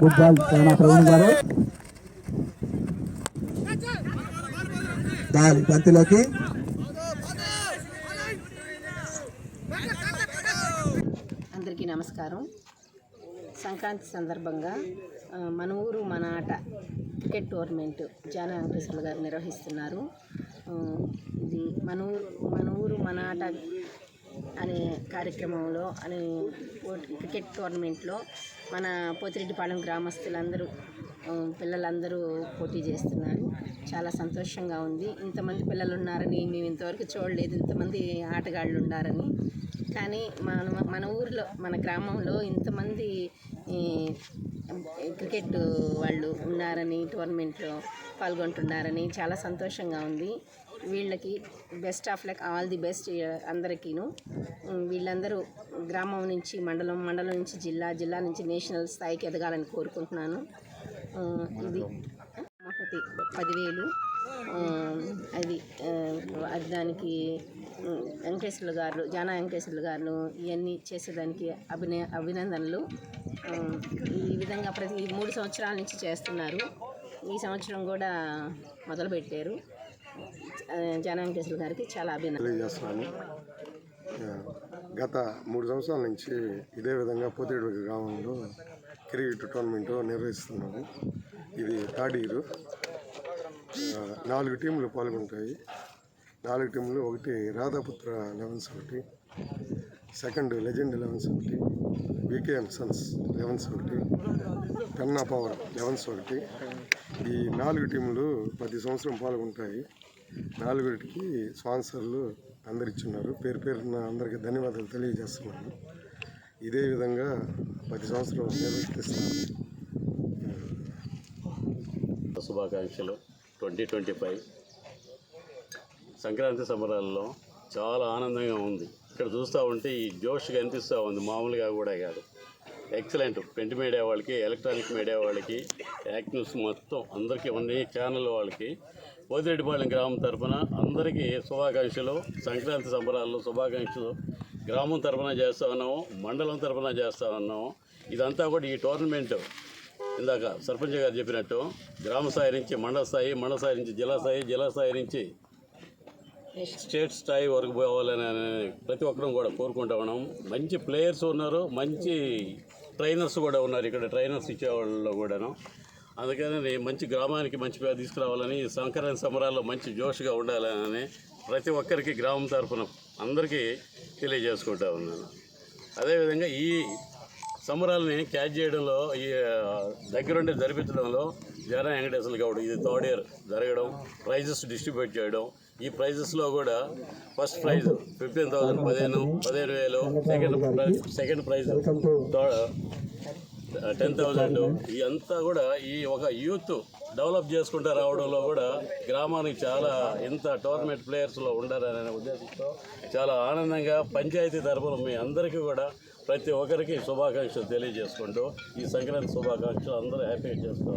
Good ball చాలా ప్రవీణ్ గారు ball బంతిలోకి అందరికీ నమస్కారం. సంక్రాంతి సందర్భంగా మన ఊరు మన ఆట క్రికెట్ టోర్నమెంట్ జాన వెంకటేశ్వర్లు గారు నిర్వహిస్తున్నారు. ఇది మన ఊరు మన ఊరు మన ఆట అనే కార్యక్రమంలో అనే క్రికెట్ టోర్నమెంట్లో మన పోతిరెడ్డిపాలెం గ్రామస్తులందరూ పిల్లలందరూ పోటీ చేస్తున్నారు. చాలా సంతోషంగా ఉంది. ఇంతమంది పిల్లలు ఉన్నారని మేము ఇంతవరకు చూడలేదు. ఇంతమంది ఆటగాళ్ళు ఉన్నారని కానీ మన మన ఊరిలో మన గ్రామంలో ఇంతమంది క్రికెట్ వాళ్ళు ఉన్నారని టోర్నమెంట్లో పాల్గొంటున్నారని చాలా సంతోషంగా ఉంది. వీళ్ళకి best of luck all the best అందరికీను. వీళ్ళందరూ గ్రామం నుంచి మండలం మండలం నుంచి జిల్లా జిల్లా నుంచి నేషనల్ స్థాయికి ఎదగాలని కోరుకుంటున్నాను. ఇది మహతి పదివేలు. అది అది దానికి వెంకటేశ్వర్లు గారు జానా వెంకటేశ్వర్లు గారు ఇవన్నీ చేసేదానికి అభినయ అభినందనలు. ఈ విధంగా ప్రతి మూడు సంవత్సరాల నుంచి చేస్తున్నారు. ఈ సంవత్సరం కూడా మొదలుపెట్టారు. ఆ, గారికి చాలా అభినందనలు. తెలియజేస్తున్నాను. గత మూడు సంవత్సరాల నుంచి ఇదే విధంగా పోతేడు గ్రామంలో క్రికెట్ టోర్నమెంట్ నిర్వహిస్తున్నాము ఇది థర్డ్ ఇయర్. నాలుగు టీంలు పాల్గొంటాయి. నాలుగు టీంలు ఒకటి రాధాపుత్ర లెవెన్స్ ఒకటి సెకండ్ లెజెండ్ లెవెన్స్ ఒకటి వికేఎం సన్స్ లెవెన్స్ ఒకటి పెన్నా పవర్ లెవెన్స్ ఒకటి. ఈ నాలుగు టీంలు ప్రతి సంవత్సరం పాల్గొంటాయి. నాలుగురికి స్పాన్సర్లు అందరు ఇచ్చున్నారు పేరు పేరున అందరికీ ధన్యవాదాలు తెలియజేస్తున్నాను. ఇదే విధంగా ప్రతి సంవత్సరం నిర్వర్తిస్తున్నాను శుభాకాంక్షలు. ట్వంటీ ట్వంటీ ఫైవ్ సంక్రాంతి సంబరాల్లో చాలా ఆనందంగా ఉంది. ఇక్కడ చూస్తూ ఉంటే ఈ జోష్ కనిపిస్తూ ఉంది. మామూలుగా కూడా కాదు. ఎక్సలెంట్. ప్రింట్ మీడియా వాళ్ళకి ఎలక్ట్రానిక్ మీడియా వాళ్ళకి యాక్ట్ న్యూస్ మొత్తం అందరికీ అన్ని ఛానల్ వాళ్ళకి పోతిరెడ్డిపాలెం గ్రామం తరఫున అందరికీ శుభాకాంక్షలు సంక్రాంతి సంబరాల్లో శుభాకాంక్షలు. గ్రామం తరఫున చేస్తూ ఉన్నాము మండలం తరఫున చేస్తూ ఉన్నాము. ఇదంతా కూడా ఈ టోర్నమెంట్ ఇందాక సర్పంచ్ గారు చెప్పినట్టు గ్రామ స్థాయి నుంచి మండల స్థాయి మండల స్థాయి నుంచి జిల్లా స్థాయి జిల్లా స్థాయి నుంచి స్టేట్ స్థాయి వరకు పోవాలని ప్రతి ఒక్కరం కూడా కోరుకుంటా ఉన్నాం. మంచి ప్లేయర్స్ ఉన్నారు మంచి ట్రైనర్స్ కూడా ఉన్నారు. ఇక్కడ ట్రైనర్స్ ఇచ్చేవాళ్ళు కూడాను. అందుకని మంచి గ్రామానికి మంచి పేరు తీసుకురావాలని ఈ సంక్రాంతి సంబరాల్లో మంచి జోష్గా ఉండాలని ప్రతి ఒక్కరికి గ్రామం తరఫున అందరికీ తెలియజేసుకుంటా ఉన్నాను. అదేవిధంగా ఈ సంబరాలని క్యాచ్ చేయడంలో ఈ దగ్గరుండి జరిపించడంలో జగన్ వెంకటేశ్వర గౌడ్ ఇది థర్డ్ ఇయర్ జరగడం ప్రైజెస్ డిస్ట్రిబ్యూట్ చేయడం ఈ ప్రైజెస్లో కూడా ఫస్ట్ ప్రైజ్ ఫిఫ్టీన్ థౌసండ్ పదిహేను పదిహేను వేలు second prize second prize ten thousand ఇదంతా కూడా ఈ ఒక యూత్ డెవలప్ చేసుకుంటూ రావడంలో కూడా గ్రామానికి చాలా ఇంత టోర్నమెంట్ ప్లేయర్స్లో ఉండాలనే ఉద్దేశంతో చాలా ఆనందంగా పంచాయతీ తరఫున మీ అందరికీ కూడా ప్రతి ఒక్కరికి శుభాకాంక్షలు తెలియజేసుకుంటూ ఈ సంక్రాంతి శుభాకాంక్షలు అందరూ హ్యాపీగా చేసుకోవాలి.